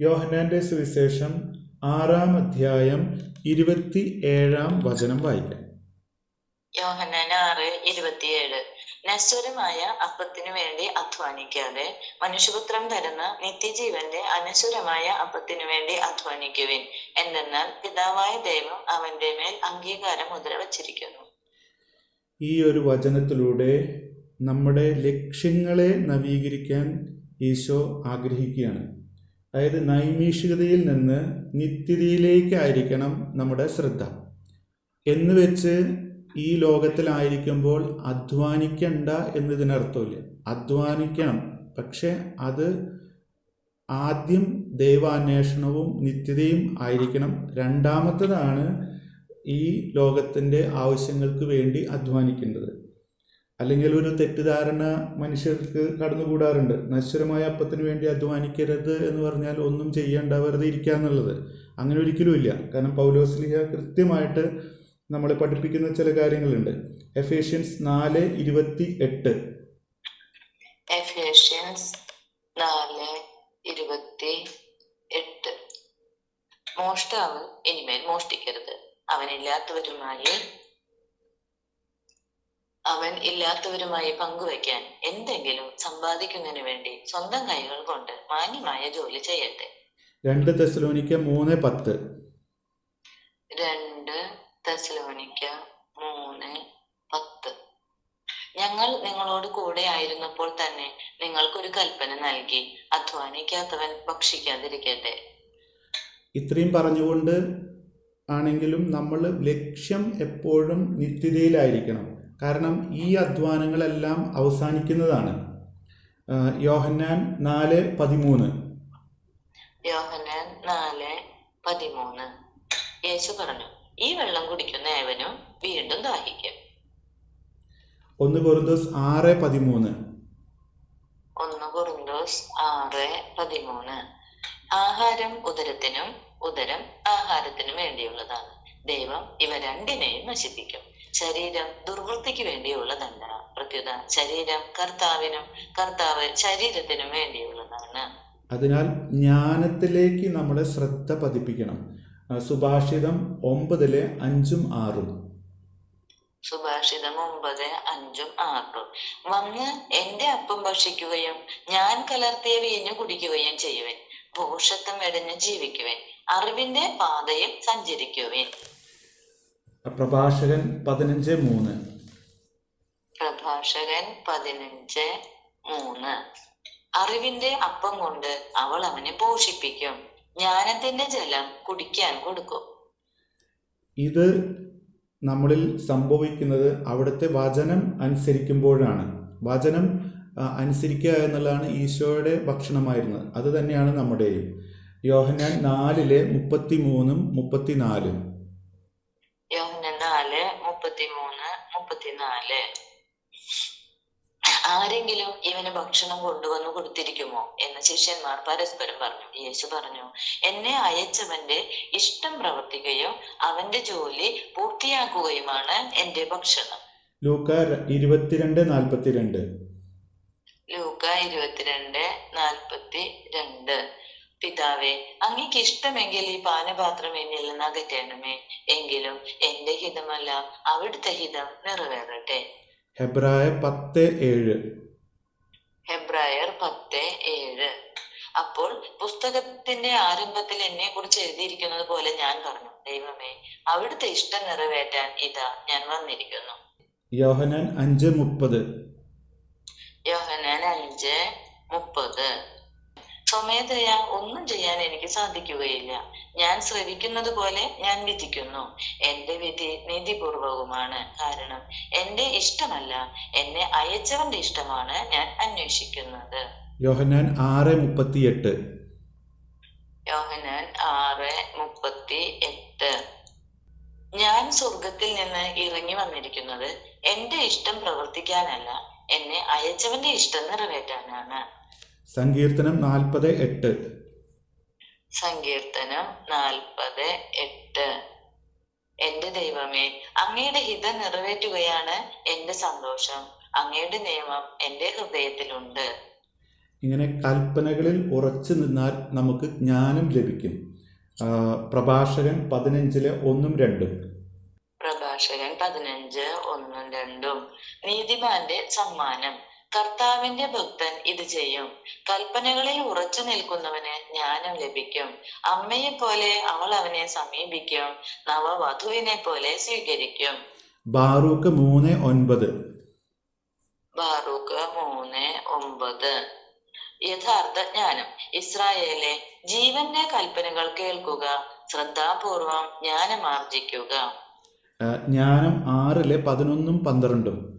യോഹന്നാന്റെ സുവിശേഷം ആറാം അധ്യായം ഇരുപത്തി ഏഴാം വചനം വായിക്കാം. യോഹന്നാൻ ആറ് ഇരുപത്തിയേഴ്. നശ്വരമായ അപ്പത്തിനു വേണ്ടി അധ്വാനിക്കാതെ മനുഷ്യപുത്രം തരുന്ന നിത്യജീവന്റെ അനശ്വരമായ അപ്പത്തിനു വേണ്ടി അധ്വാനിക്കുവിൻ. എന്തെന്നാൽ പിതാവായ ദൈവം അവന്റെ മേൽ അംഗീകാരം മുദ്ര വച്ചിരിക്കുന്നു. ഈ ഒരു വചനത്തിലൂടെ നമ്മുടെ ലക്ഷ്യങ്ങളെ നവീകരിക്കാൻ ഈശോ ആഗ്രഹിക്കുകയാണ്. അതായത് നൈമിഷികതയിൽ നിന്ന് നിത്യതയിലേക്കായിരിക്കണം നമ്മുടെ ശ്രദ്ധ. എന്ന് വെച്ച് ഈ ലോകത്തിലായിരിക്കുമ്പോൾ അധ്വാനിക്കണ്ട എന്നതിനർത്ഥമില്ല? അധ്വാനിക്കണം. പക്ഷെ അത് ആദ്യം ദൈവാന്വേഷണവും നിത്യതയും ആയിരിക്കണം. രണ്ടാമത്തതാണ് ഈ ലോകത്തിന്റെ ആവശ്യങ്ങൾക്ക് വേണ്ടി അധ്വാനിക്കേണ്ടത്. അല്ലെങ്കിൽ ഒരു തെറ്റിദ്ധാരണ മനുഷ്യർക്ക് കടന്നുകൂടാറുണ്ട്. നശ്വരമായ അപ്പത്തിന് വേണ്ടി അധ്വാനിക്കരുത് എന്ന് പറഞ്ഞാൽ ഒന്നും ചെയ്യേണ്ട വെറുതെ ഇരിക്കുക എന്നുള്ളത്. അങ്ങനെ ഒരിക്കലും ഇല്ല. കാരണം പൗലോസ്ലിഹ കൃത്യമായിട്ട് നമ്മളെ പഠിപ്പിക്കുന്ന ചില കാര്യങ്ങളുണ്ട്. എഫേഷ്യൻസ് നാല് ഇരുപത്തി എട്ട്. മോഷ്ടാവ് ഇനിമേൽ മോഷ്ടിക്കരുത്. അവനില്ലാത്തവരുമായി അവൻ ഇല്ലാത്തവരുമായി പങ്കുവയ്ക്കാൻ എന്തെങ്കിലും സമ്പാദിക്കുന്നതിന് വേണ്ടി സ്വന്തം കൈകൾ കൊണ്ട് മാന്യമായ ജോലി ചെയ്യട്ടെ. രണ്ട് തെസലോനിക്ക മൂന്ന് പത്ത്. രണ്ട് തെസലോനിക്ക മൂന്ന് പത്ത്. ഞങ്ങൾ നിങ്ങളോട് കൂടെ ആയിരുന്നപ്പോൾ തന്നെ നിങ്ങൾക്കൊരു കൽപ്പന നൽകി. അധ്വാനിക്കാത്തവൻ ഭക്ഷിക്കാതിരിക്കട്ടെ. ഇത്രയും പറഞ്ഞുകൊണ്ട് ആണെങ്കിലും നമ്മൾ ലക്ഷ്യം എപ്പോഴും നിത്യതയിലായിരിക്കണം. കാരണം ഈ അധ്വാനങ്ങളെല്ലാം അവസാനിക്കുന്നതാണ്. യോഹന്നാൻ നാല് പതിമൂന്ന്. യോഹന്നാൻ നാല് പതിമൂന്ന്. യേശു പറഞ്ഞു ഈ വെള്ളം കുടിക്കുന്ന ഏവനും വീണ്ടും ദാഹിക്കും. ഒന്ന് കൊറിന്തോസ് ആറ് പതിമൂന്ന്. ഒന്ന് കൊറിന്തോസ് ആറ് പതിമൂന്ന്. ആഹാരം ഉദരത്തിനും ഉദരം ആഹാരത്തിനും വേണ്ടിയുള്ളതാണ്. ദൈവം ഇവ രണ്ടിനെയും നശിപ്പിക്കും. ശരീരം ദുർവൃത്തിക്ക് വേണ്ടിയുള്ളതല്ല. പ്രത്യുത ശരീരം കർത്താവിനും കർത്താവ് ശരീരത്തിനും വേണ്ടിയുള്ളതാണ്. അതിനാൽ ജ്ഞാനത്തിലേക്ക് നമ്മുടെ ശ്രദ്ധ പതിപ്പിക്കണം. സുഭാഷിതം ഒമ്പതിലെ അഞ്ചും ആറും. സുഭാഷിതം ഒമ്പത് അഞ്ചും ആറും. വന്ന് എന്റെ അപ്പം ഭക്ഷിക്കുകയും ഞാൻ കലർത്തിയ വീഞ്ഞു കുടിക്കുകയും ചെയ്യുവൻ. ഭൂഷത്വം വെടിഞ്ഞ് ജീവിക്കുവൻ. അറിവിന്റെ പാതയിൽ സഞ്ചരിക്കുവൻ. പ്രഭാഷകൻ പതിനഞ്ച് മൂന്ന്. പ്രഭാഷകൻ പതിനഞ്ച് മൂന്ന്. അറിവിന്റെ അപ്പം കൊണ്ട് അവൾ അവനെ പോഷിപ്പിക്കും. ജ്ഞാനത്തിന്റെ ജലം കുടിക്കാൻ കൊടുക്കും. ഇത് നമ്മളിൽ സംഭവിക്കുന്നത് അവിടുത്തെ വചനം അനുസരിക്കുമ്പോഴാണ്. വചനം അനുസരിക്കുക എന്നുള്ളതാണ് ഈശോയുടെ ഭക്ഷണമായിരുന്നത്. അത് തന്നെയാണ് നമ്മുടെയും. യോഹനാൻ നാലിലെ മുപ്പത്തി മൂന്നും മുപ്പത്തിനാലും യോഹന്നാൻ നാല് മുപ്പത്തിമൂന്ന് മുപ്പത്തിനാല് ആരെങ്കിലും ഇവന് ഭക്ഷണം കൊണ്ടുവന്നു കൊടുത്തിരിക്കുമോ? എന്ന് ശിഷ്യന്മാർ പരസ്പരം പറഞ്ഞു. യേശു പറഞ്ഞു എന്നെ അയച്ചവന്റെ ഇഷ്ടം പ്രവർത്തിക്കുകയും അവന്റെ ജോലി പൂർത്തിയാക്കുകയുമാണ് എന്റെ ഭക്ഷണം. ലൂക്ക ഇരുപത്തിരണ്ട് നാൽപ്പത്തിരണ്ട്. ലൂക്ക ഇരുപത്തിരണ്ട് നാൽപ്പത്തി രണ്ട് പിതാവേ അങ്ങേക്ക് ഇഷ്ടമെങ്കിൽ ഈ പാനപാത്രം എന്നിൽ നിന്ന് അകറ്റണമേ. എങ്കിലും എന്റെ ഹിതമല്ല അവിടുത്തെ ഹിതം നിറവേറട്ടെ. ഹെബ്രായ പത്ത് ഏഴ്. ഹെബ്രായർ പത്ത് ഏഴ്. അപ്പോൾ പുസ്തകത്തിന്റെ ആരംഭത്തിൽ എന്നെ കുറിച്ച് എഴുതിയിരിക്കുന്നത് പോലെ ഞാൻ പറഞ്ഞു. ദൈവമേ അവിടുത്തെ ഇഷ്ടം നിറവേറ്റാൻ ഇതാ ഞാൻ വന്നിരിക്കുന്നു. യോഹനാൻ അഞ്ച് മുപ്പത്. യോഹനാൻ അഞ്ച് മുപ്പത്. സ്വമേധയാ ഒന്നും ചെയ്യാൻ എനിക്ക് സാധിക്കുകയില്ല. ഞാൻ ശ്രവിക്കുന്നത് പോലെ ഞാൻ വിധിക്കുന്നു. എന്റെ വിധി നീതിപൂർവകവുമാണ് കാരണം എന്റെ ഇഷ്ടമല്ല എന്നെ അയച്ചവന്റെ ഇഷ്ടമാണ് ഞാൻ അന്വേഷിക്കുന്നത്. യോഹനാൻ ആറ് മുപ്പത്തിയെട്ട്. യോഹനാൻ ആറ് മുപ്പത്തി എട്ട് ഞാൻ സ്വർഗത്തിൽ നിന്ന് ഇറങ്ങി വന്നിരിക്കുന്നത് എന്റെ ഇഷ്ടം പ്രവർത്തിക്കാനല്ല എന്നെ അയച്ചവന്റെ ഇഷ്ടം നിറവേറ്റാനാണ്. സങ്കീർത്തനം നാൽപ്പത് എട്ട്. സങ്കീർത്തനം നാൽപ്പത് എട്ട്. എന്റെ ദൈവമേ അങ്ങയുടെ ഹിതം നിറവേറ്റുകയാണ് എന്റെ സന്തോഷം. അങ്ങയുടെ നിയമം എന്റെ ഹൃദയത്തിലുണ്ട്. ഇങ്ങനെ കൽപ്പനകളിൽ ഉറച്ചു നിന്നാൽ നമുക്ക് ജ്ഞാനം ലഭിക്കും. പ്രഭാഷകൻ പതിനഞ്ചിലെ ഒന്നും രണ്ടും. പ്രഭാഷകൻ പതിനഞ്ച് ഒന്നും രണ്ടും. നീതിമാന്റെ സമ്മാനം. കർത്താവിന്റെ ഭക്തൻ ഇത് ചെയ്യും. കൽപ്പനകളിൽ ഉറച്ചു നിൽക്കുന്നവന് ജ്ഞാനം ലഭിക്കും. അമ്മയെ പോലെ അവൾ അവനെ സമീപിക്കും. നവവധുവിനെ പോലെ സ്വീകരിക്കും. ബാറൂക്ക് മൂന്ന് ഒൻപത്. ബാറൂക്ക് മൂന്ന് ഒമ്പത് യഥാർത്ഥ ജ്ഞാനം. ഇസ്രായേലെ ജീവന്റെ കൽപ്പനകൾ കേൾക്കുക ശ്രദ്ധാപൂർവം ജ്ഞാനം ആർജിക്കുക. ജ്ഞാനം ആറിലെ പതിനൊന്നും പന്ത്രണ്ടും.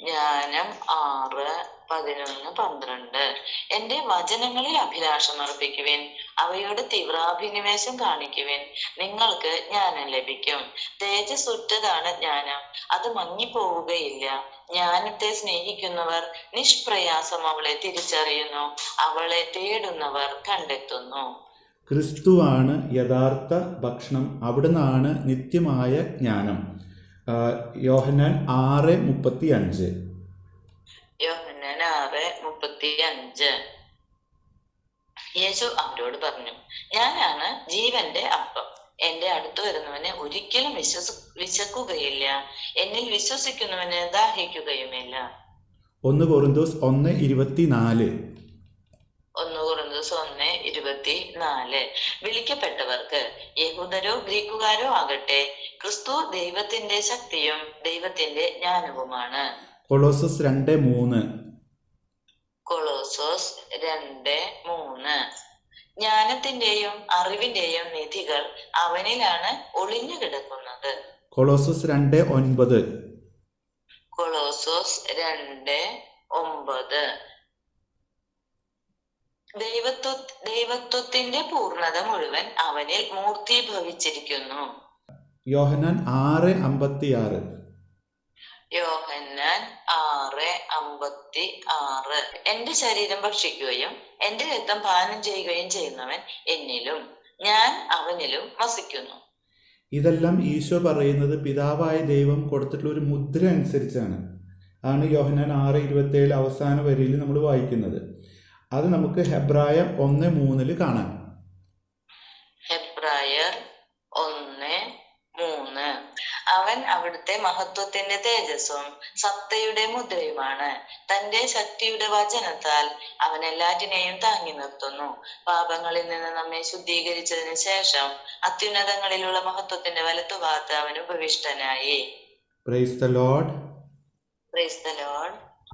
ജ്ഞാനം ആറ് പതിനൊന്ന് പന്ത്രണ്ട്. എന്റെ വചനങ്ങളിൽ അഭിലാഷം അർപ്പിക്കുവിൻ. അവയോട് തീവ്രാഭിനിവേശം കാണിക്കുവിൻ. നിങ്ങൾക്ക് ജ്ഞാനം ലഭിക്കും. തേജസ് ഉറ്റതാണ് ജ്ഞാനം. അത് മങ്ങിപ്പോവുകയില്ല. ജ്ഞാനത്തെ സ്നേഹിക്കുന്നവർ നിഷ്പ്രയാസം അവളെ തിരിച്ചറിയുന്നു. അവളെ തേടുന്നവർ കണ്ടെത്തുന്നു. ക്രിസ്തുവാണ് യഥാർത്ഥ ഭക്ഷണം. അവിടുന്നാണ് നിത്യമായ ജ്ഞാനം. യോഹന്നാൻ ആറ് മുപ്പത്തി അഞ്ച് യോഹന്നാൻ ആറ് മുപ്പത്തി അഞ്ച് യേശു അവരോട് പറഞ്ഞു ഞാനാണ് ജീവന്റെ അപ്പം. എന്റെ അടുത്ത് വരുന്നവനെ ഒരിക്കലും വിശ്വസ വിശക്കുകയില്ല. എന്നിൽ വിശ്വസിക്കുന്നവനെ ദാഹിക്കുകയുമില്ല. ഒന്ന് കൊറിന്തോസ് ഒന്ന് ഇരുപത്തിനാല്. ഒന്ന് കുറഞ്ഞത് ഒന്ന് ഇരുപത്തിനാല്. വിളിക്കപ്പെട്ടവർക്ക് യഹൂദരോ ഗ്രീക്കുകാരോ ആകട്ടെ. ക്രിസ്തു ദൈവത്തിന്റെ ശക്തിയും ദൈവത്തിന്റെ ജ്ഞാനവുമാണ്. കൊളോസസ് രണ്ട് മൂന്ന്. കൊളോസോസ് രണ്ട് മൂന്ന്. ജ്ഞാനത്തിന്റെയും അറിവിന്റെയും നിധികൾ അവനിലാണ് ഒളിഞ്ഞു കിടക്കുന്നത്. കൊളോസസ് രണ്ട് ഒൻപത്. കൊളോസോസ് രണ്ട് ഒമ്പത്. ദൈവത്വ ദൈവത്വത്തിന്റെ പൂർണത മുഴുവൻ അവനിൽ മൂർത്തീഭവിച്ചിരിക്കുന്നു. യോഹന്നാൻ ആറ് അമ്പത്തി ആറ് യോഹന്നാൻ ആറ് അമ്പത്തി ആറ് എന്റെ ശരീരം ഭക്ഷിക്കുകയും എന്റെ രക്തം പാനം ചെയ്യുകയും ചെയ്യുന്നവൻ എന്നിലും ഞാൻ അവനിലും വസിക്കുന്നു. ഇതെല്ലാം ഈശോ പറയുന്നത് പിതാവായ ദൈവം കൊടുത്തിട്ടുള്ള ഒരു മുദ്ര അനുസരിച്ചാണ്. ആണ് യോഹനാൻ ആറ് ഇരുപത്തേഴ് അവസാന വരിയിൽ നമ്മൾ വായിക്കുന്നത്. അത് നമുക്ക് ഹെബ്രായ ഒന്ന് മൂന്നിൽ കാണാം ഹെബ്രായർ ഒന്ന് മൂന്ന് അവൻ അവിടുത്തെ മഹത്വത്തിന്റെ തേജസ്സും സത്തയുടെ മുദ്രയുമാണ്. തന്റെ ശക്തിയുടെ വചനത്താൽ അവൻ എല്ലാറ്റിനെയും താങ്ങി നിർത്തുന്നു. പാപങ്ങളിൽ നിന്ന് നമ്മെ ശുദ്ധീകരിച്ചതിന് ശേഷം അത്യുന്നതങ്ങളിലുള്ള മഹത്വത്തിന്റെ വലത്തുഭാഗത്ത് അവൻ ഉപവിഷ്ടനായി. Praise the Lord praise the Lord